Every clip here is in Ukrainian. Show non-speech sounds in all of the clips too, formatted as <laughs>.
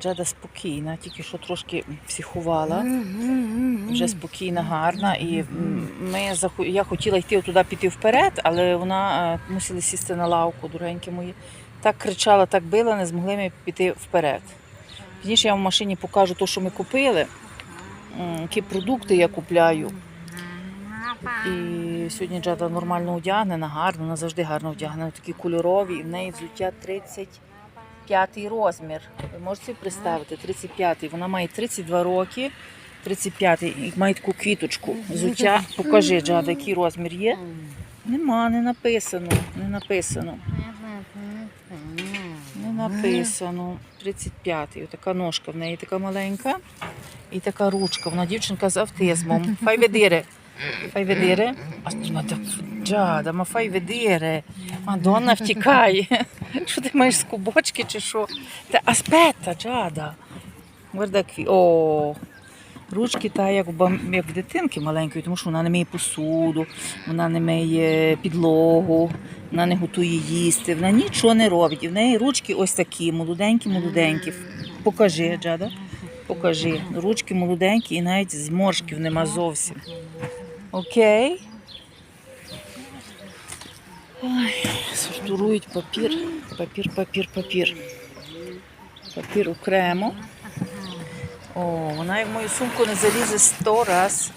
Джада спокійна, тільки що трошки психувала. Вже спокійна, гарна. І ми я хотіла йти туди піти вперед, але вона е, мусила сісти на лавку, дуренькі мої. Так кричала, так била, не змогли ми піти вперед. Пізніше я в машині покажу те, що ми купили, які продукти я купляю. І сьогодні Джада нормально одягнена, гарно, вона завжди гарно вдягнена, такі кольорові, і в неї взуття 35 розмір. Ви можете представити, 35-й. Вона має 32 роки, 35-й, і має таку квіточку. Взуття, покажи, Джада, який розмір є. Нема, не написано, не написано. Не написано. 35-й. Така ножка в неї така маленька. І така ручка. Вона дівчинка з автизмом. <laughs> Ведире. Fai vedere? А, Ma фай vedere. Мадонна втікає. Що ти маєш з кубочки чи що? Та аспета, Джада. Guarda qui. О, ручки та як, у бам- як в дитинки маленької, тому що вона не миє посуду, вона не миє підлогу, вона не готує їсти, вона нічого не робить. І в неї ручки ось такі, молоденькі, молоденькі. Покажи, Джада. Покажи. Ручки молоденькі і навіть зморшків нема зовсім. Окей. Ой, сортують папір, папір, папір, папір. Папір окремо. О, вона в мою сумку не залізе сто раз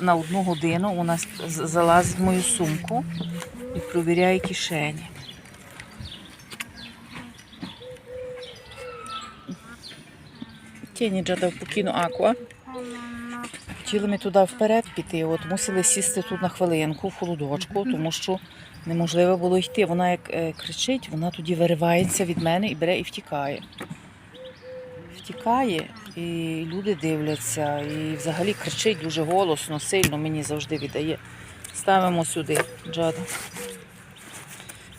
на одну годину. Вона залазить в мою сумку і провіряє кишені. Тіні джада покину аква. Хотіли ми туди вперед піти, от мусили сісти тут на хвилинку в холодочку, тому що неможливо було йти. Вона як е, кричить, вона тоді виривається від мене і бере і втікає. Втікає, і люди дивляться, і взагалі кричить дуже голосно, сильно мені завжди віддає. Ставимо сюди, Джада.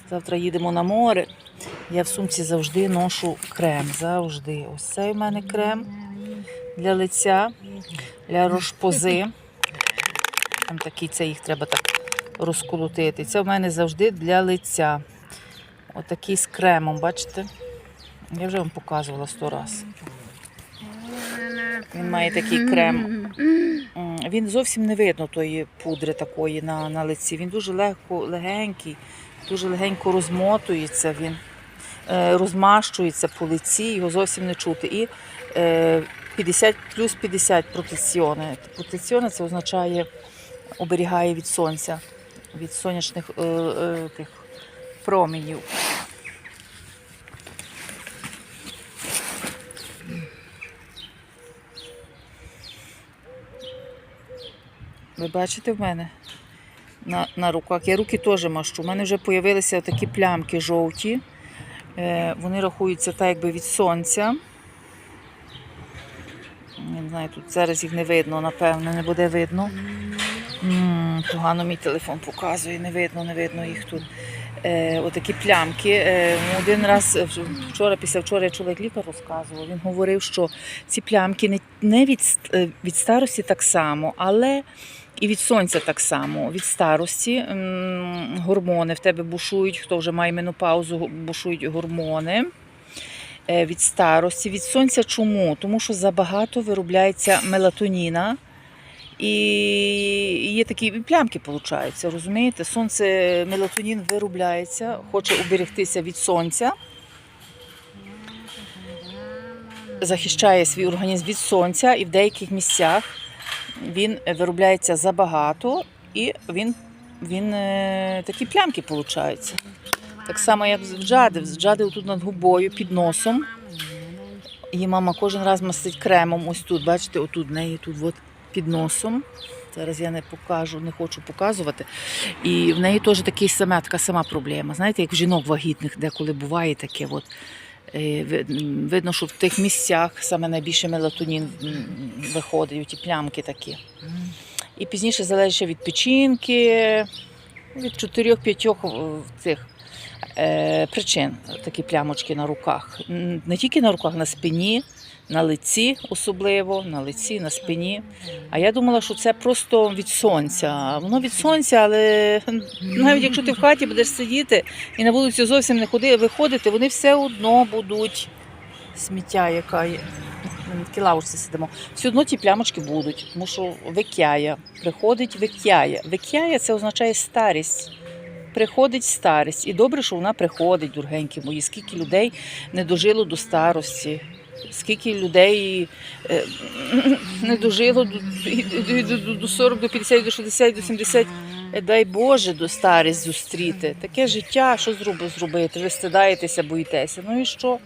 Завтра їдемо на море. Я в сумці завжди ношу крем. Завжди. Ось цей в мене крем для лиця для рошпози. Там такі, це їх треба так розколотити. Це в мене завжди для лиця. Отакий з кремом, бачите? Я вже вам показувала сто раз. Він має такий крем. Він зовсім не видно тої пудри такої на, на лиці. Він дуже легко, легенький, дуже легенько розмотується він, е, розмащується по лиці, його зовсім не чути. І е, 50 плюс 50 протеціони. Протеціони це означає оберігає від сонця, від сонячних е, е, тих променів. Ви бачите в мене на, на руках? Я руки теж машу. У мене вже з'явилися такі плямки жовті. Е, вони рахуються так, якби від сонця. Не знаю, тут зараз їх не видно, напевно, не буде видно. погано мій телефон показує, не видно, не видно їх тут. Е, отакі плямки. Е, один раз е, вчора, після вчора чула, лікар розказував. Він говорив, що ці плямки не, не від, е, від старості так само, але і від сонця так само. Від старості гормони в тебе бушують, хто вже має менопаузу, бушують гормони. Е, Від старості, від сонця чому? Тому що забагато виробляється мелатоніна, і є такі плямки, виходить, розумієте? Сонце, мелатонін виробляється, хоче уберегтися від сонця, захищає свій організм від сонця, і в деяких місцях він виробляється забагато, і він, він е, такі плямки виходить. Так само, як в джади. В джади тут над губою, під носом. Її мама кожен раз мастить кремом. Ось тут, бачите, отут в неї тут от під носом. Зараз я не покажу, не хочу показувати. І в неї теж такий сама, така сама проблема. Знаєте, як в жінок вагітних, деколи буває таке. От. Е, Видно, що в тих місцях саме найбільше мелатонін виходить, ті плямки такі. І пізніше залежить від печінки, від 4-5 цих е, причин такі плямочки на руках. Не тільки на руках, на спині, на лиці особливо, на лиці, на спині. А я думала, що це просто від сонця. Воно від сонця, але навіть якщо ти в хаті будеш сидіти і на вулицю зовсім не ходи, виходити, вони все одно будуть сміття, яка є. Ми лавочці сидимо. Все одно ті плямочки будуть, тому що викяє. Приходить викяє. Викяє це означає старість. Приходить старість. І добре, що вона приходить, дорогенькі мої. Скільки людей не дожило до старості, скільки людей е, не дожило до, до, до, до 40, до 50, до 60, до 70. Е, Дай Боже до старість зустріти. Таке життя, що зроби, зробити? Ви стидаєтеся, боїтеся. Ну і що?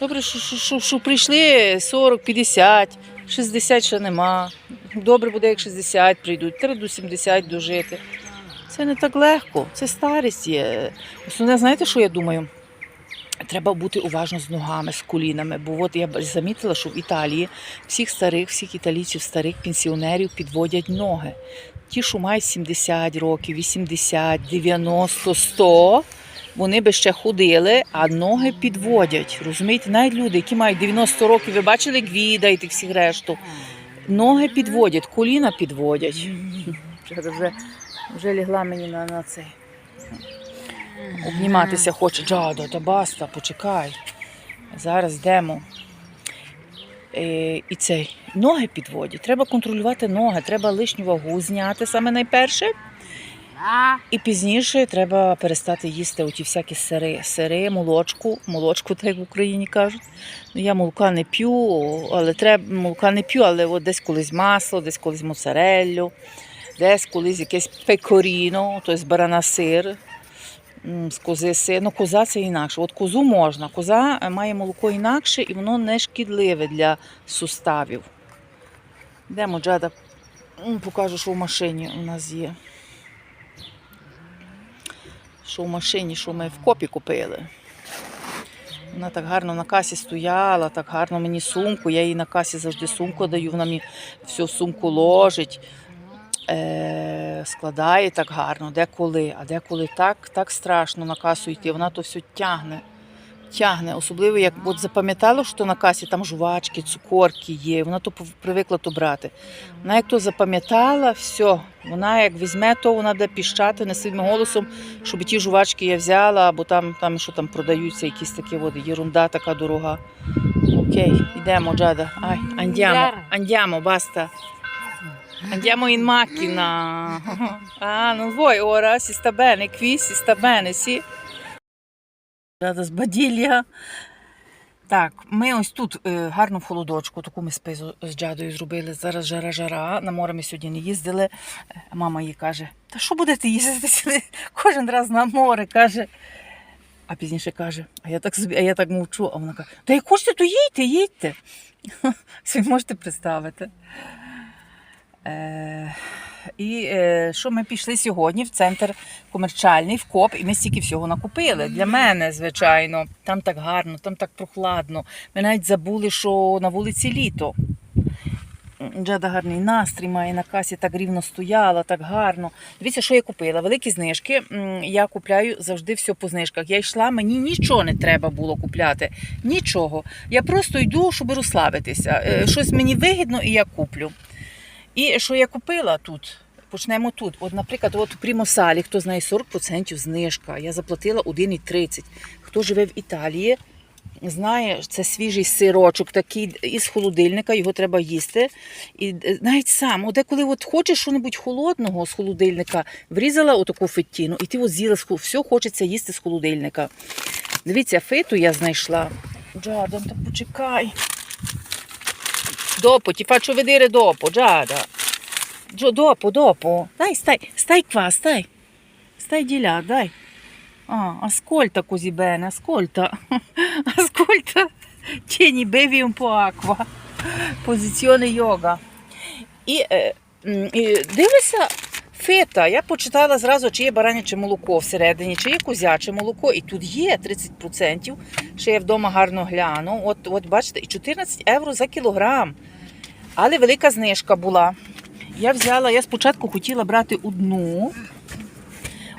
Добре, що, що, що прийшли 40, 50, 60 ще нема. Добре буде, як 60 прийдуть, треба до 70 дожити. Це не так легко, це старість є. Основне, знаєте, що я думаю? Треба бути уважно з ногами, з колінами. Бо от я замітила, що в Італії всіх старих, всіх італійців, старих пенсіонерів підводять ноги. Ті, що мають 70 років, 80, 90, 100, вони би ще ходили, а ноги підводять. Розумієте, навіть люди, які мають 90 років, ви бачили Гвіда і тих всіх решту. Ноги підводять, коліна підводять. Вже, вже, лягла мені на, на цей. Обніматися хоче. Джадо, та баста, почекай. Зараз йдемо. Е, і цей ноги підводять. Треба контролювати ноги, треба лишню вагу зняти саме найперше. І пізніше треба перестати їсти оті всякі сири, сири, молочку, молочку, так як в Україні кажуть. Ну, я молока не п'ю, але треба молока не п'ю, але от десь колись масло, десь колись моцареллю, десь колись якесь пекоріно, тобто барана сир. м, З кози сир. Ну, коза це інакше. От козу можна. Коза е, має молоко інакше і воно не шкідливе для суставів. Йдемо, Джада, покажу, що в машині у нас є що в машині, що ми в копі купили. Вона так гарно на касі стояла, так гарно мені сумку. Я їй на касі завжди сумку даю, вона мені всю сумку ложить, е- складає так гарно, деколи, а деколи так, так страшно на касу йти. Вона то все тягне. Тягне, особливо як от запам'ятала, що на касі там жувачки, цукорки є. Вона то привикла то брати. Вона як то запам'ятала, все, вона як візьме, то вона буде піщати не своїм голосом, щоб ті жувачки я взяла, або там, там що там продаються, якісь такі от, єрунда така дорога. Окей, йдемо, Джада. Ай, андямо, андямо, баста. Andiamo in macchina. <laughs> Ah, non vuoi ora? Si sta bene qui? Si sta bene, sì? З Баділля. Так, ми ось тут е, гарно в холодочку, таку ми спизу з Джадою зробили. Зараз жара-жара. На море ми сьогодні не їздили. Е, Мама їй каже: Та що будете їздити сюди? <laughs> Кожен раз на море каже. А пізніше каже, а я так собі, а я так мовчу. А вона каже: Та як хочете, то їдьте, їдьте. <laughs> Собі можете представити. Е, і е, що ми пішли сьогодні в центр комерчальний, в КОП, і ми стільки всього накупили. Для мене, звичайно, там так гарно, там так прохладно. Ми навіть забули, що на вулиці літо. Джада гарний настрій має на касі, так рівно стояла, так гарно. Дивіться, що я купила. Великі знижки. Я купляю завжди все по знижках. Я йшла, мені нічого не треба було купляти. Нічого. Я просто йду, щоб розслабитися. Е, Щось мені вигідно і я куплю. І що я купила тут? Почнемо тут. От, наприклад, от у Примосалі, хто знає 40% знижка. Я заплатила 1,30. Хто живе в Італії, знає, це свіжий сирочок, такий із холодильника, його треба їсти. І е, навіть сам, от деколи от хочеш щось холодного з холодильника, врізала отаку феттіну, і ти от з'їла все хочеться їсти з холодильника. Дивіться, фету я знайшла. Джадон, та почекай. dopo, ti faccio vedere dopo, Giada. Gio, dopo, dopo. Dai, stai, stai qua, stai. Stai di là, dai. Ah, ascolta così bene, ascolta. <laughs> Ascolta. Tieni, bevi un po' acqua. Posizione yoga. E, eh, mm, e deve фета. Я почитала зразу, чи є бараняче молоко всередині, чи є козяче молоко. І тут є 30%. Ще я вдома гарно гляну. От, от бачите, і 14 євро за кілограм. Але велика знижка була. Я взяла, я спочатку хотіла брати одну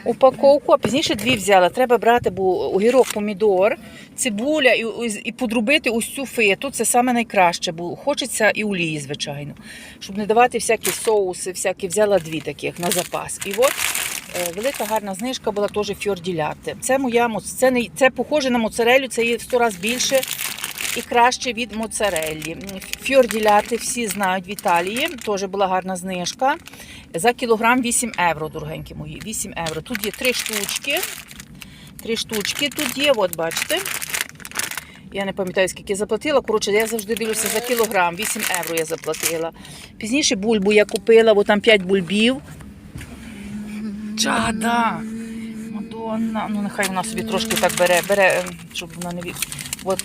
упаковку, а пізніше дві взяла. Треба брати, бо огірок, помідор, цибуля і, і подрубити ось цю фету. Це саме найкраще, бо хочеться і олії, звичайно. Щоб не давати всякі соуси, всякі взяла дві таких на запас. І от е, велика гарна знижка була теж фьорділяте. Це моя це не це похоже на моцарелю, це є 100 разів більше. І краще від моцареллі. Фьорділяти всі знають в Італії. Теж була гарна знижка. За кілограм 8 євро, дорогенькі мої. 8 євро. Тут є три штучки. Три штучки тут є, от бачите. Я не пам'ятаю, скільки я заплатила. Коротше, я завжди дивлюся за кілограм. 8 євро я заплатила. Пізніше бульбу я купила, бо там 5 бульбів. Чада! Мадонна. Ну, нехай вона собі трошки так бере, бере, щоб вона не від. От.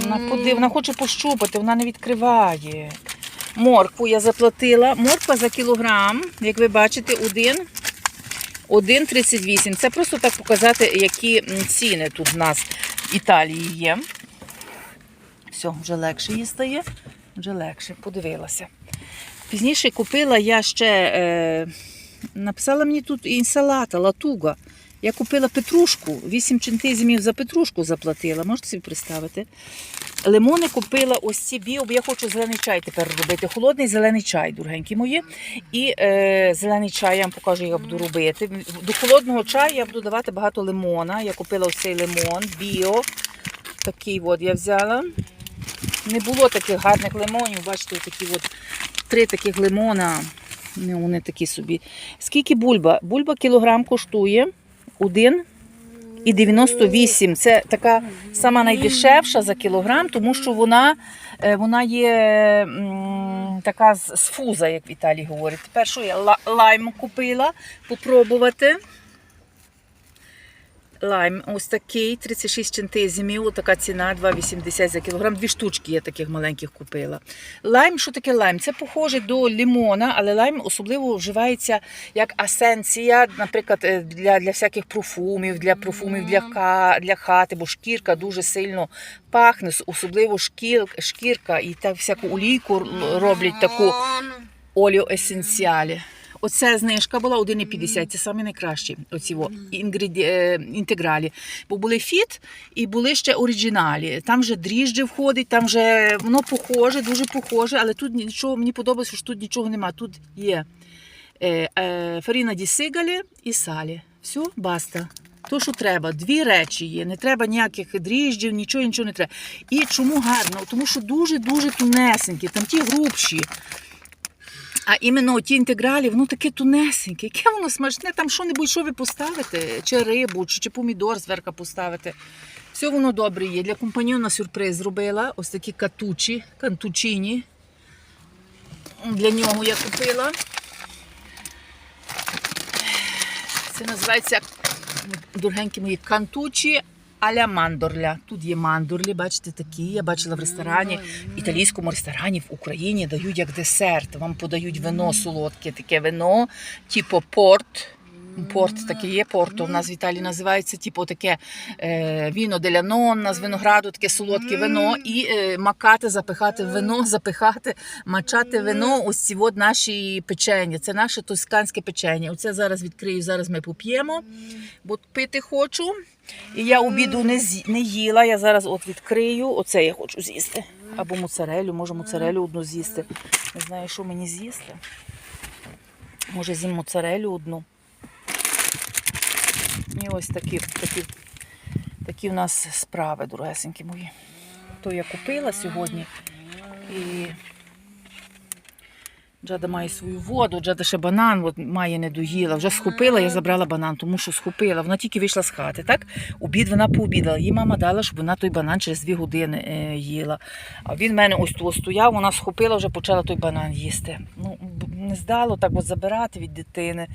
Вона подив, вона хоче пощупати, вона не відкриває. Моркву я заплатила. Морква за кілограм, як ви бачите, 1,38. Це просто так показати, які ціни тут в нас в Італії є. Все, вже легше їй стає. Вже легше, подивилася. Пізніше купила я ще, е, написала мені тут інсалата, латуга. Я купила петрушку, 8 центизмів за петрушку заплатила, можете собі представити. Лимони купила ось ці біо, бо я хочу зелений чай тепер робити. Холодний зелений чай, дорогенькі мої. І е, зелений чай я вам покажу, як я буду робити. До холодного чаю я буду давати багато лимона. Я купила ось цей лимон, біо. Такий от я взяла. Не було таких гарних лимонів, бачите, такі от три таких лимона. Ну, вони такі собі. Скільки бульба? Бульба кілограм коштує 1,98. Це така сама найдешевша за кілограм, тому що вона, е, вона є така з, фуза, як Віталій говорить. Першу я лайм купила, попробувати. Лайм ось такий, 36 центизмів, така ціна 2,80 за кілограм. Дві штучки я таких маленьких купила. Лайм, що таке лайм? Це похоже до лимона, але лайм особливо вживається як асенція, наприклад, е, для, для всяких профумів, для профумів для, ка, для хати, бо шкірка дуже сильно пахне, особливо шкір, шкірка і так всяку олійку роблять таку оліо Оце знижка була 1,50, це самі найкращі оці во, інгреді... е, інтегралі. Бо були фіт і були ще оригіналі. Там вже дріжджі входить, там вже воно похоже, дуже похоже, але тут нічого, мені подобається, що тут нічого немає. Тут є е, е, фаріна ді сигалі і салі. Все, баста. То, що треба, дві речі є, не треба ніяких дріжджів, нічого, нічого не треба. І чому гарно? Тому що дуже-дуже тунесенькі, там ті грубші. А іменно ті інтегралі, воно таке тунесеньке, яке воно смачне, там що-небудь, що ви поставите, чи рибу, чи, чи помідор зверху поставити. Все воно добре є. Для компаньйона сюрприз зробила. Ось такі катучі, кантучині. Для нього я купила. Це називається дорогенькі мої кантучі аля мандорля. Тут є мандорлі, бачите, такі. Я бачила в ресторані, в італійському ресторані в Україні дають як десерт. Вам подають вино солодке, таке вино, типу порт. Порт таке є, порто. У нас в Італії називається типу таке е, віно деля нонна з винограду, таке солодке вино, і е, макати, запихати вино, <laughs> запихати, мачати вино. Ось ці от наші печення. Це наше тосканське печення. Оце зараз відкрию, зараз ми поп'ємо, бо пити хочу. І я обіду не, з'ї- не їла. Я зараз от відкрию. Оце я хочу з'їсти. Або моцарелю, може моцарелю одну з'їсти. Не знаю, що мені з'їсти. Може, з'їм моцарелю одну. І ось такі, такі, такі в нас справи, дорогесенькі мої. То я купила сьогодні. І Джада має свою воду, Джада ще банан от, має не доїла. Вже схопила, я забрала банан, тому що схопила. Вона тільки вийшла з хати. так? Обід вона пообідала. Їй мама дала, щоб вона той банан через дві години е, їла. А він в мене ось тут стояв, вона схопила, вже почала той банан їсти. Ну, не здало так от забирати від дитини.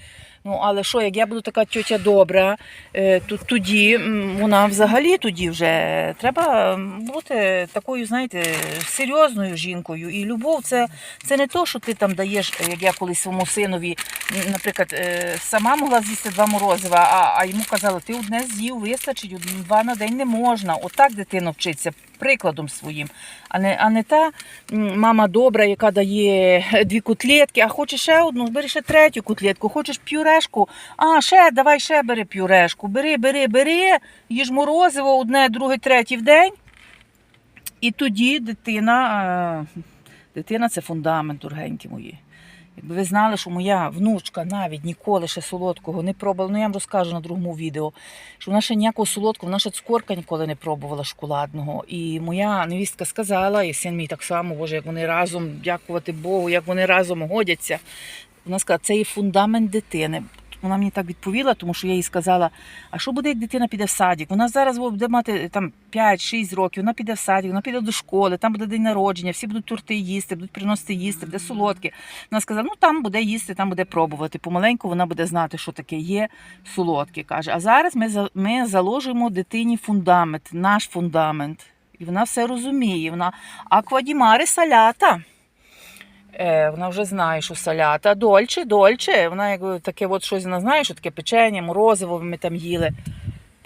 Ну, але що, як я буду така тьотя добра, е, то тоді вона взагалі тоді вже треба бути такою, знаєте, серйозною жінкою. І любов це, це не то, що ти там даєш, як я колись своєму синові, наприклад, е, сама могла з'їсти два морозива, а, а йому казала, ти одне з'їв, вистачить, два на день не можна. Отак дитина вчиться. Прикладом своїм, а не, а не та мама добра, яка дає дві котлетки, а хочеш ще одну, бери ще третю котлетку, хочеш пюрешку, а ще давай ще бери пюрешку. Бери, бери, бери, їж морозиво одне, друге, третє в день. І тоді дитина, е, дитина це фундамент, дорогенькі мої. Якби ви знали, що моя внучка навіть ніколи ще солодкого не пробувала, ну я вам розкажу на другому відео, що вона ще ніякого солодкого, вона ще цукорка ніколи не пробувала шоколадного. І моя невістка сказала, і син мій так само, боже, як вони разом, дякувати Богу, як вони разом годяться. Вона сказала, це є фундамент дитини. Вона мені так відповіла, тому що я їй сказала, а що буде, як дитина піде в садик? Вона зараз буде мати там 5-6 років, вона піде в садик, вона піде до школи, там буде день народження, всі будуть торти їсти, будуть приносити їсти, буде солодке. Вона сказала, ну там буде їсти, там буде пробувати. Помаленьку вона буде знати, що таке є солодке. каже. А зараз ми, ми заложимо дитині фундамент, наш фундамент. І вона все розуміє. Вона аквадімари салята. Е, вона вже знає, що салята. Дольче, дольче. Вона як таке от щось вона знає, що таке печення, морозиво ми там їли.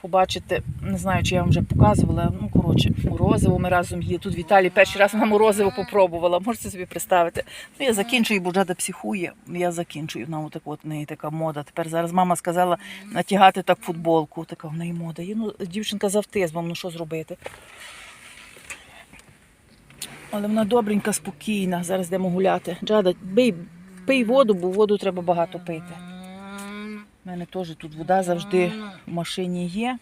Побачите, не знаю, чи я вам вже показувала. Ну, коротше, морозиво ми разом їли. Тут в Італії перший раз вона морозиво попробувала. Можете собі представити. Ну, я закінчую, бо Джада психує. Я закінчую. Вона отак от неї така мода. Тепер зараз мама сказала натягати так футболку. Така в неї мода. є. Ну, дівчинка з автизмом, ну що зробити? Але вона добренька, спокійна. Зараз йдемо гуляти. Джада, бий, пий воду, бо воду треба багато пити. У мене теж тут вода завжди в машині є.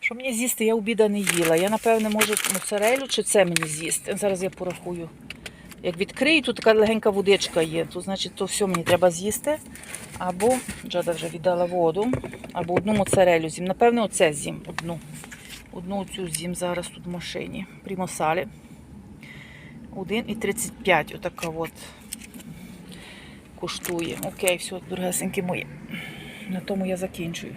Що мені з'їсти, я обіда не їла. Я, напевне, можу моцарелю чи це мені з'їсти. Зараз я порахую. Як відкрию, тут така легенька водичка є, то значить то все мені треба з'їсти. Або Джада вже віддала воду, або одну моцарелю з'їм. Напевне, оце з'їм одну. Одну цю з'їм зараз тут в машині. Прімосалі. 1,35 отака от коштує. Окей, все, дорогесенькі мої. На тому я закінчую.